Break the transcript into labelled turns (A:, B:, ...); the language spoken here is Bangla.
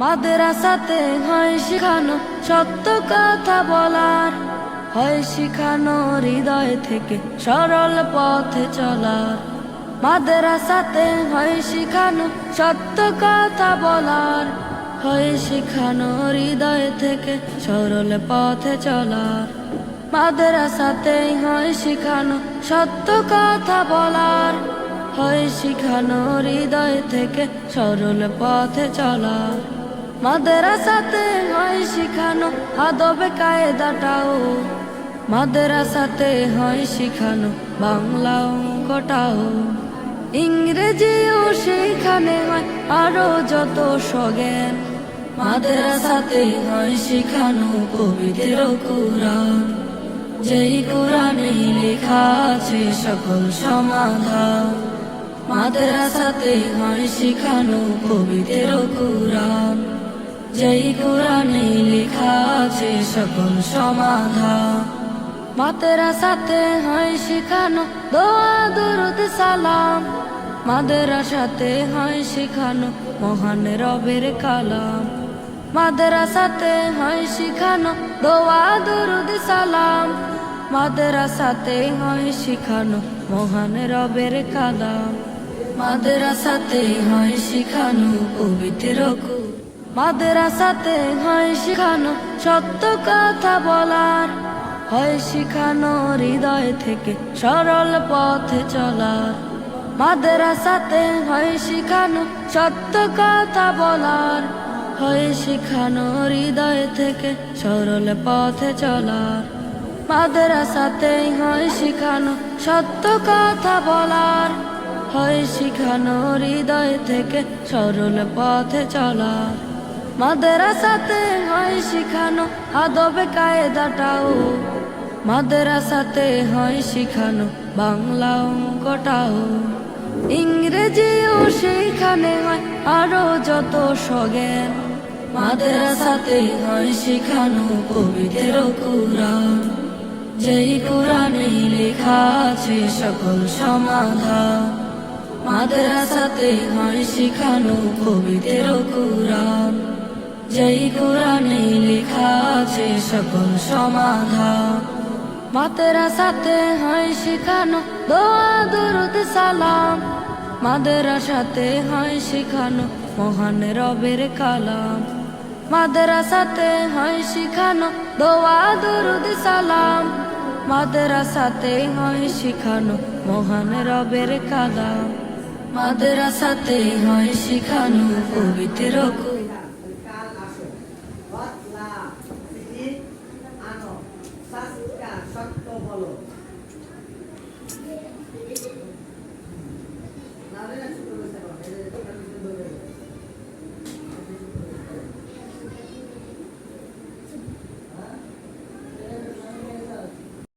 A: মাদ্রাসাতে হয় শিখানো, সত্য কথা বলার। হয় শিখানো হৃদয় থেকে সরল পথে চলার। মাদ্রাসাতে হয় শিখানো, সত্য কথা বলার। হয় শিখানো হৃদয় থেকে সরল পথে চলার। মাদ্রাসাতে হয় শিখানো, সত্য কথা বলার। হয় শিখানো হৃদয় থেকে সরল পথে চলার। মাদ্রাসাতে হয় শিখানো আদবে কায়দাটাও। মাদ্রাসাতে হয় শিখানো বাংলা অঙ্কটাও। ইংরেজিও সেখানে হয় আরও যত সজ্ঞান মাদ্রাসাতে হয় শিখানো কবিদের কোরআন। যেই কোরআনে লেখা আছে সকল সমাধান। মাদ্রাসাতে হয় শিখানো কবিদের কোরআন। যেই কোরআনে লেখা আছে সকল সমাধান। মাদ্রাসাতে হয় শিখানো, দোয়া, দরুদ, সালাম। মাদ্রাসাতে হয় শিখানো, মহান রবের কালাম। মাদ্রাসাতে হয় শিখানো, দোয়া, দরুদ, সালাম। মাদ্রাসাতে হয় শিখানো, মহান রবের কালাম। মাদ্রাসাতে হয় শিখানো, পবিত্র মাদ্রাসাতে হয় শিখানো, সত্য কথা বলার। হয় শিখানো হৃদয় থেকে সরল পথে চলার। মাদ্রাসাতে হয় শিখানো, সত্য কথা বলার। হয় শিখানো হৃদয় থেকে সরল পথে চলার। মাদ্রাসাতে হয় শিখানো, সত্য কথা বলার। হয় শিখানো হৃদয় থেকে সরল পথে চলার। মাদ্রাসাতে হয় শিখানো আদবে কায়দাটাও। মাদ্রাসাতে হয় শিখানো বাংলা অঙ্কটাও। ইংরেজিও সেইখানে হয় আরও যত সজ্ঞান মাদ্রাসাতে হয় শিখানো কবিদের কোরআন। যেই কোরআনে লেখা আছে সকল সমাধান। মাদ্রাসাতে হয় শিখানো কবিদের কোরআন। যেই কোরআনে লেখা আছে সকল সমাধান। মাদ্রাসাতে হয় শিখানো, দোয়া, দরুদ, সালাম। মাদ্রাসাতে হয় শিখানো, মহান রবের কালাম। মাদ্রাসাতে হয় শিখানো, দোয়া, দরুদ, সালাম। মাদ্রাসাতে হয় শিখানো, মহান রবের কালাম। মাদ্রাসাতে হয় শিখানো, পবিত্র